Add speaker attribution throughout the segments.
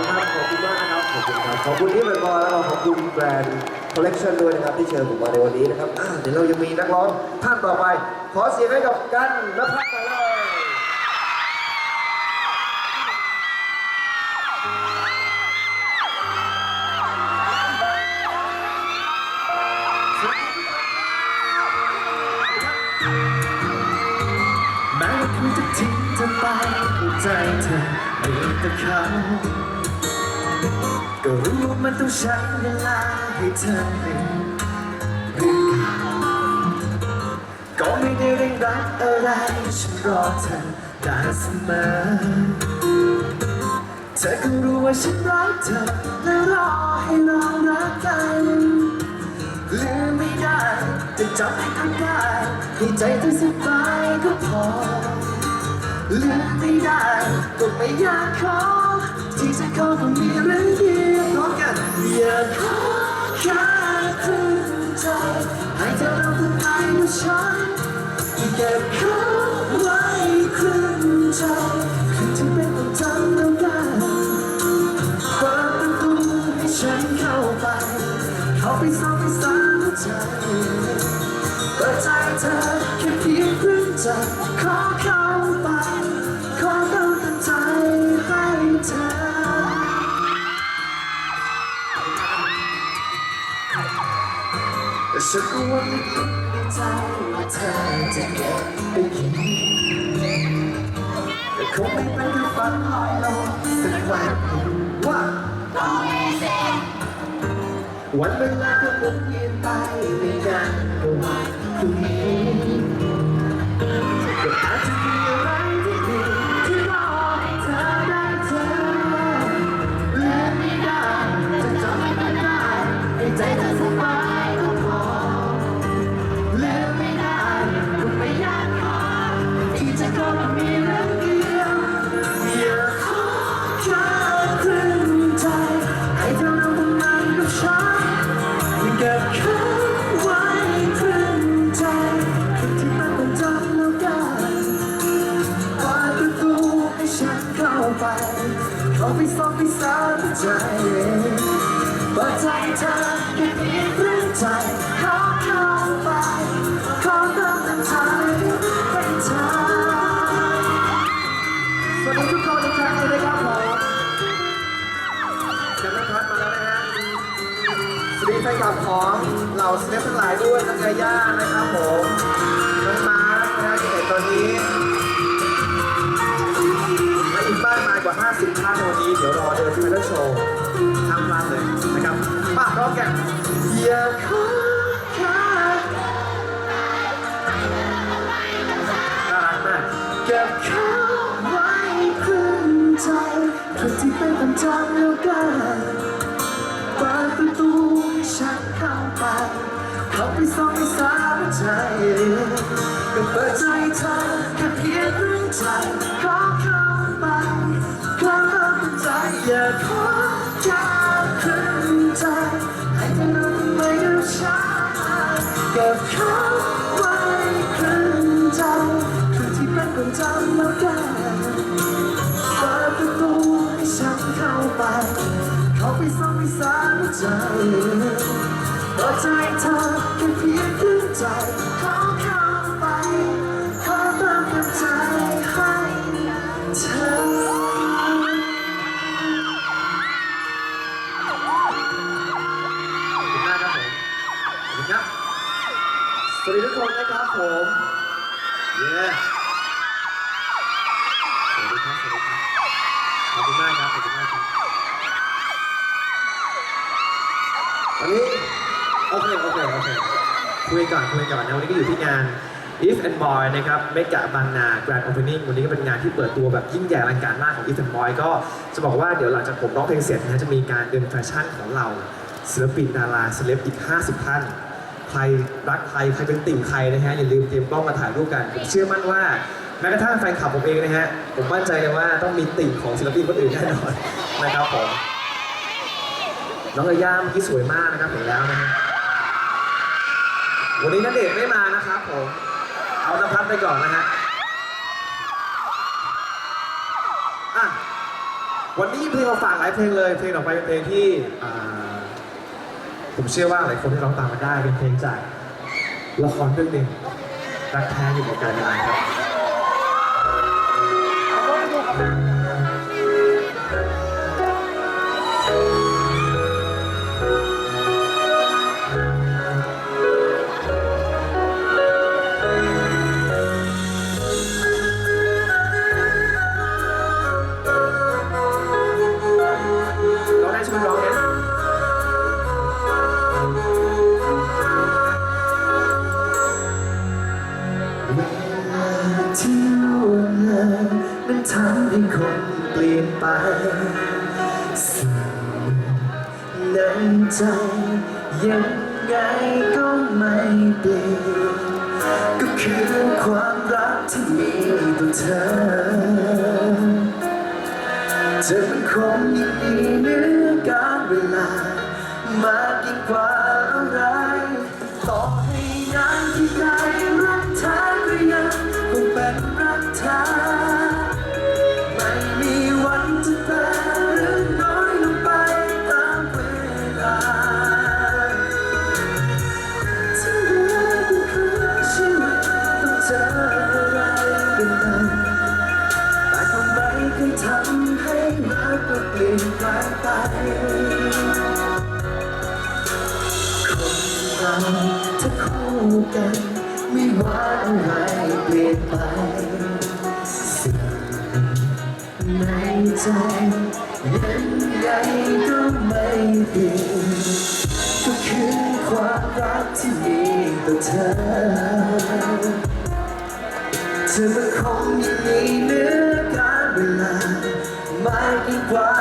Speaker 1: คุณครับ ขอบคุณมากนะครับ ขอบคุณครับ ขอบคุณที่เป็นบอยแล้วก็ขอบคุณแบรนด์คอลเลกชันด้วยนะครับที่เชิญผมมาในวันนี้นะครับอ่าเดี๋ยวเรายังมีนักร้องท่านต่อไป ขอเสียงให้กับกันนภัสกันเลย
Speaker 2: แม้ว่าเขาจะทิ้งเธอไปใจเธอเหลือแต่เขาก็รู้ว่า มันต้องใช้เวลาให้เธอเองก็ไม่ได้เร่งรัดอะไรฉันรอเธอได้เสมอ เธอก็รู้ว่าฉันรักเธอและรอให้เรารักกันลืมไม่ได้จะจำให้ทำได้ให้ใจเธอสบายก็พอลืมไม่ได้ก็ไม่อยากขอที่จะขอก็มีเรื่องเดียว อย่าขอแค่ครึ่งใจให้เธอรู้ว่าไงว่าฉันเก็บเขา ฉันรู้ว่าไม่คิดในใจว่าเธอจะเก็บไปคิดแต่คงไม่เป็นแค่ฝันลอยลอยสักวันว่าต้องมีสิวันเวลาก็หมุนเวียนไปไม่นานก็วันพรุ่งนี้าสเนป
Speaker 1: ทั้งหลายด้วยทั้งยาย่านะครับผมน้องมาร์คนะที่เห็นตอนนี้และอีกมากมากว่า 50ท่านในวันนี้เดี๋ยวรอเดินที่เมทัลโชว์ห้ามพลาดเลยนะครับมาพร้อมกัน
Speaker 2: อยากขอแค่
Speaker 1: น่ารักมก
Speaker 2: เก็บเขาไว้ครึ่งใจทุกที่เป็นความจำแล้วกัน เข้าไปซ่อนในสายใจก็เปิดใจเธอแค่เพียงครึ่งใจขอเข้าไปขอเริ่มใจอย่าขอแค่ครึ่งใจให้เธอรู้ทำไมกับฉันเก็บเขาไว้ครึ่งใจทุกที่เป็นความจำแล้วกันเปิดประตูให้ฉันเข้าไปเข้าไปซ่อนไปสานใจเปิด
Speaker 1: สวัสดีทุกคนนะครับผมเย้สวัสดีครับสวัสดีครับขอบคุณมากครับขอบคุณมากครับวันนี้โอเคโอเคโอเคคุยก่อนคุยก่อนนะวันนี้ก็อยู่ที่งาน If and Boy นะครับเมกะบางนา Grand Opening วันนี้ก็เป็นงานที่เปิดตัวแบบยิ่งใหญ่อลังการมากของ If and Boy ก็จะบอกว่าเดี๋ยวหลังจากผมร้องเพลงเสร็จนะจะมีการเดินแฟชั่นของเราศิลปินดาราเซเลบอีก 50 ท่าน ใครรักใครใครเป็นติ่งใครนะฮะอย่าลืมเตรียมกล้องมาถ่ายรูปกันผมเชื่อมั่นว่าแม้กระทั่งแฟนคลับผมเองนะฮะผมมั่นใจเลยว่าต้องมีติ่งของศิลปินคนอื่นแน่นอนนะครับผมน้องเอย่าเมื่อกี้สวยมากนะครับเห็นแล้วนะฮะวันนี้นัเดชไม่มานะครับผมเอานภัสไปก่อนนะฮะวันนี้มีเพลงมาฝากหลายเพลงเลย เพลงต่อไปเป็นเพลงที่ ผมเชื่อว่าหลายคนที่ร้องตามมาได้เป็นเพลงจากละครเรื่องหนึ่งรักแท้อยู่ในการงา
Speaker 2: นครับ ที่มีต่อเธอ เธอมันคงยิ่งมีเนื้อการเวลามากยิ่งกว่าอะไร ต่อให้นานที่ใดรักเธอก็ยังคงเป็นรักเธอ ก็เปลี่ยไป คนเราถ้าคู่กันไม่ว่าอะไรเปลี่ยนไป สิ่งในใจยังไงก็ไม่เปลี่ยนก็คือความรักที่มีต่อเธอ เธอมันคงยังมีเนื้อการเวลามากยิ่งกว่า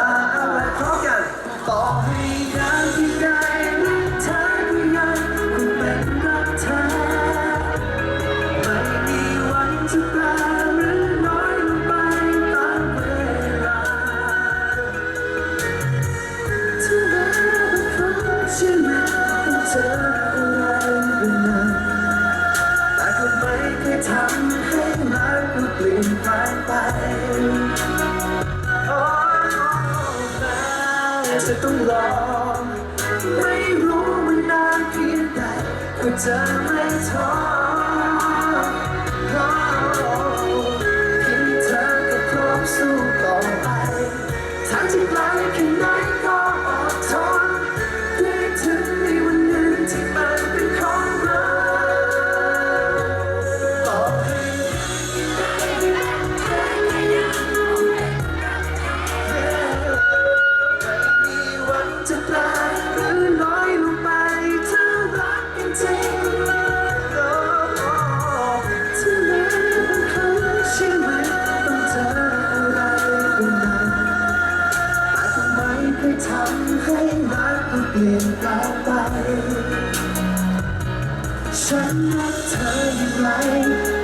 Speaker 2: ฉันรักเธออย่างไร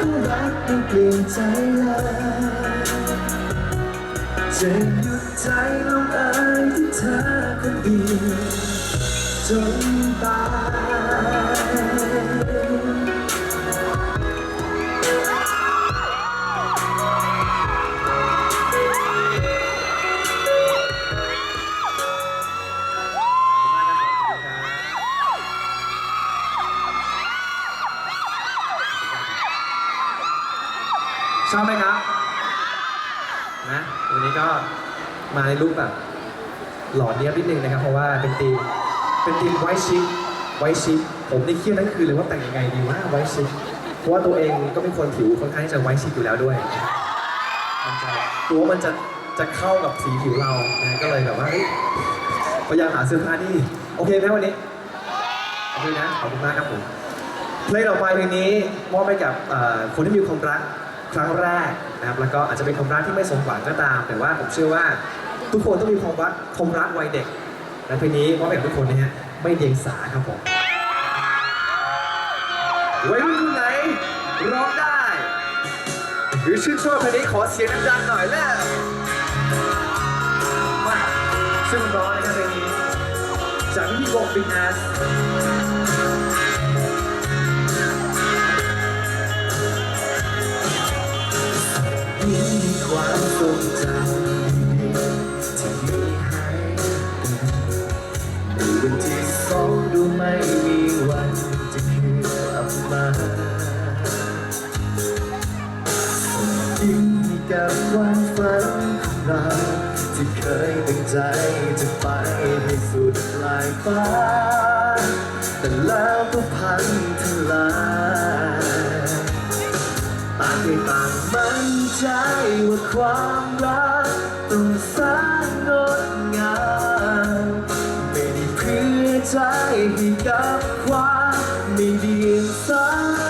Speaker 2: ก็รักไม่เปลี่ยนใจเลยจะหยุดใจลงเอยที่เธอคนเดียวจนตาย
Speaker 1: ชอบไหมครับนะวันนี้ก็มาในลุคแบบหล่อเนี้ยบนิดนึงนะครับ เพราะว่าเป็นทีมเป็นทีมไวชิคไวชิคผมนี่เครียดทั้งคืนเลยว่าแต่งยังไงดีว่าไวชิคเพราะว่าตัวเองก็เป็นคนผิวค่อนข้างจะไวชิคอยู่แล้วด้วยมันจะตัวมันจะจะเข้ากับสีผิวเรานะก็เลยแบบว่าเฮ้ยพยายามหาเสื้อผ้าที่โอเคไหมวันนี้โอเคนะขอบคุณมากครับผมเพลงต่อไปเพลงนี้มอบให้กับคนที่มีความรัก ครั้งแรกนะครับแล้วก็อาจจะเป็นความรักที่ไม่สมหวังก็ตาม แต่ว่าผมเชื่อว่าทุกคนต้องมีความรักความรักวัยเด็กและเพลงนี้มอบให้กับทุกคนนะฮะไม่เดียงสาครับผมวัยรุ่นคนไหนร้องได้ หรือชื่นชอบเพลงนี้ขอเสียงดังๆหน่อยแล้วมาซึ่งร้องนะครับเพลงนี้จากพี่วงบิ๊กแอส
Speaker 2: ความทรงจำที่มีให้หรือวันที่องดูไม่มีวันจะคืนกลับมายิ่งกับความฝันของเราที่เคยตั้งใจจะไปให้สุดปลายฟ้าแต่ ความรักต้องสร้างงดงามไม่ได้เพื่อใจให้กับความไม่ดีสัก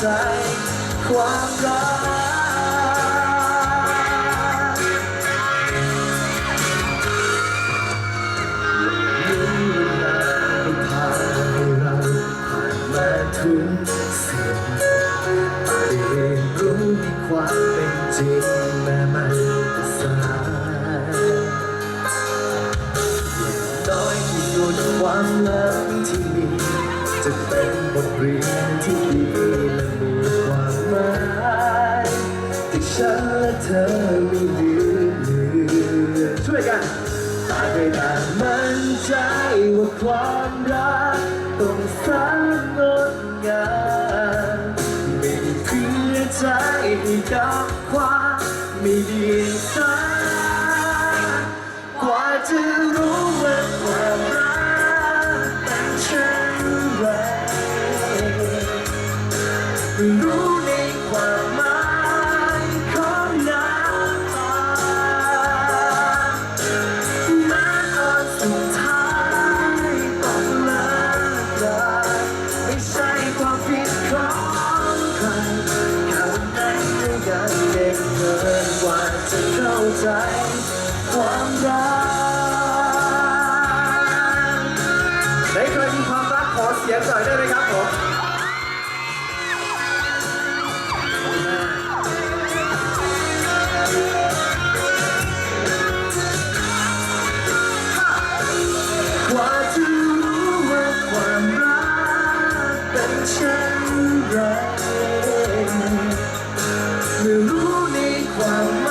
Speaker 2: ใจความรักรู้เวลาที่พาให้เราผ่านมาถึงสิ่งได้เรียนรู้ในความเป็นจริงแม้มันจะสายอย่างน้อยที่สุดความลั ต่างให้ต่างมั่นใจว่าความ ใจความรักไหนเคยมี
Speaker 1: ความรักขอเสียงหน่อยได้ไหมครับผม
Speaker 2: กว่าจะรู้ว่าความรักเป็นเช่นไรไม่รู้ในความ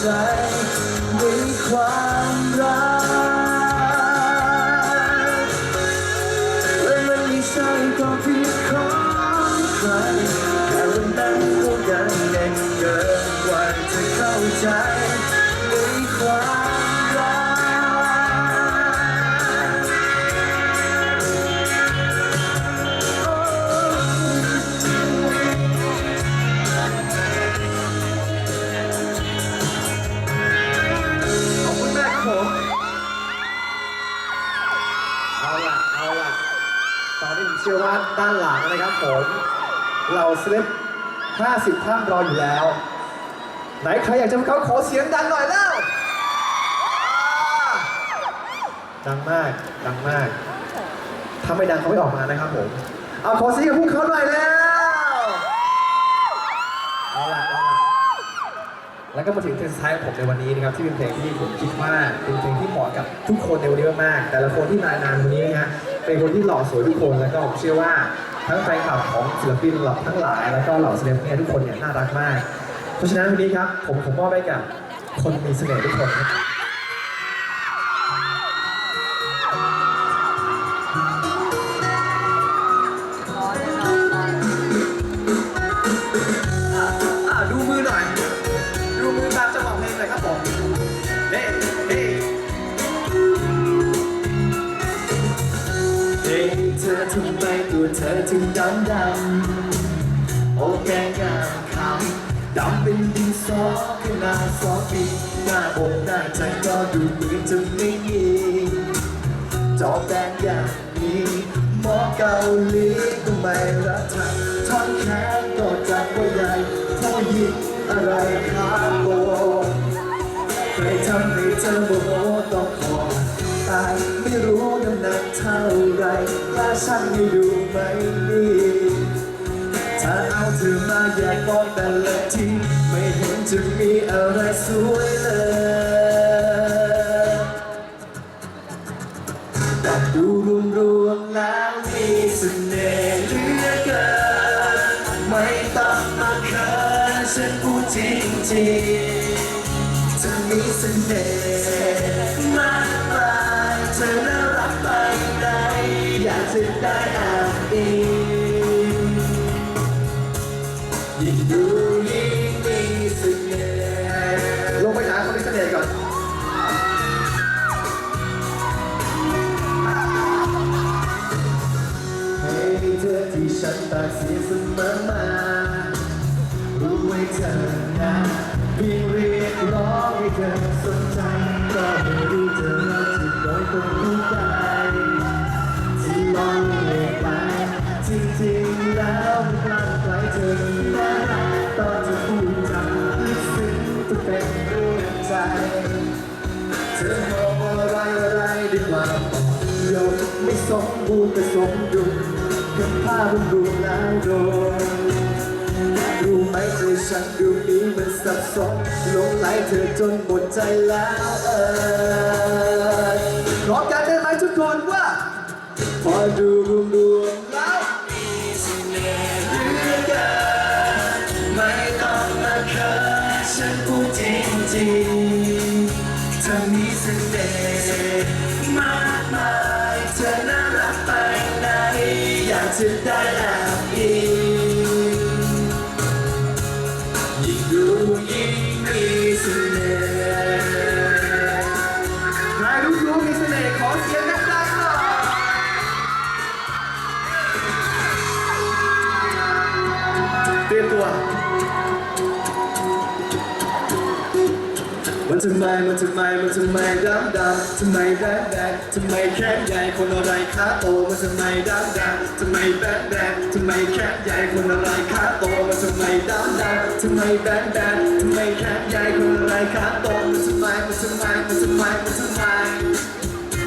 Speaker 2: ใจในความรักและมันไม่ใช่ความผิดของใครแค่วันนั้นก็ยังเด็กเกินกว่าจะเข้าใจด้ว
Speaker 1: ยความ ชื่อว่าด้านหลังนะครับผม เราสลิป50 ท่านรออยู่แล้ว ไหนใครอยากจะเขาขอเสียงดังหน่อยแล้ว ดังมาก ดังมาก ถ้าไม่ดังเขาไม่ออกมานะครับผม เอาขอเสียงกับพวกเขาหน่อยแล้ว เอาล่ะเอาล่ะแล้วก็มาถึงเพลงสุดท้ายของผมในวันนี้นะครับที่เป็นเพลงที่ผมคิดว่าเป็นเพลงที่เหมาะกับทุกคนในวันนี้มากๆแต่ละคนที่มานานวันนี้นะฮะ เป็นคนที่หล่อสวยทุกคนแล้วก็ผมเชื่อว่าทั้งแฟนคลับของศิลปินหลับทั้งหลาย แล้วก็เหล่าศิลปินเนี่ยทุกคนเนี่ยน่ารักมาก เพราะฉะนั้นวันนี้ครับผมผมมอบให้กับคนมีเสน่ห์ทุกคน เธ
Speaker 2: อถึงดำดำโอ้แกงามคำดำเป็นดินสอขนาสอปีหน้าอกหน้าใจก็ดูเหมือนจะไม่มีจอแดงอย่างนี้หมอเกาหลีก็ไม่รักทำท่อนแขนก็จับว่าใหญ่ผู้หญิงอะไรครับโบใครทำให้เธอโมโหต้องขอ ตาย ไม่รู้น้ำหนักเท่าไรกล้าชั่งให้ดูไหมนี่ถ้าเอาเธอมาแยกบอกแต่ละทีไม่เห็นจะมีอะไรสวยเลยแต่ดูรวมรวมๆแล้วมีเสน่ห์เหลือเกินไม่ต้องมาเขินฉันพูดจริงๆเธอมีเสน่ห์ ไม่สมบูรณ์แต่สมดุกับภาพรวมแล้วโดนรู้ไหมใจฉันดูนี้มันสับสนหลงไหลเธอจนหมดใจแล้วเออ
Speaker 1: ร้องกันได้ไหมทุกคนว่า
Speaker 2: พอดูรวมรวมแล้วมีเสน่ห์เหลือเกินไม่ต้องมาเขินฉันพูดจริงจริงเธอมีเสน่ห์มากมายเธอ อำไมมันทำไมมันทำไมดำดำทำไมแบดแบดทำไมแค่ใหญ่คนอะไรขาโตมันทำไมดำดำทำไมแบดแบดทำไมแค่ใหญ่คนอะไรขาโตมันทำไมดำดำทำไมแบดแบดทำไมแค่ใหญ่คนอะไรขาโตมันทำไมมันทำไมมันทำไมมันทำไม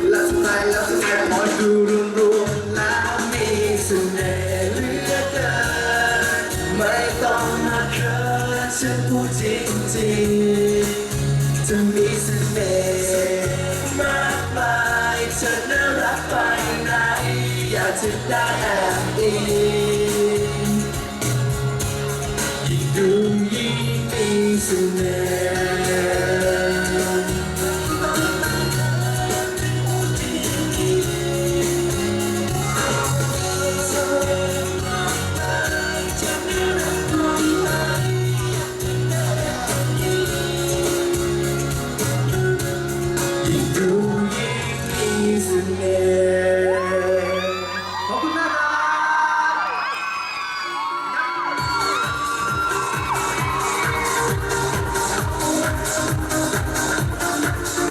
Speaker 2: แล้วทำไมแล้วทำไมพอดูรวมร งยิ่งดูยิ่งมีเสน่ห์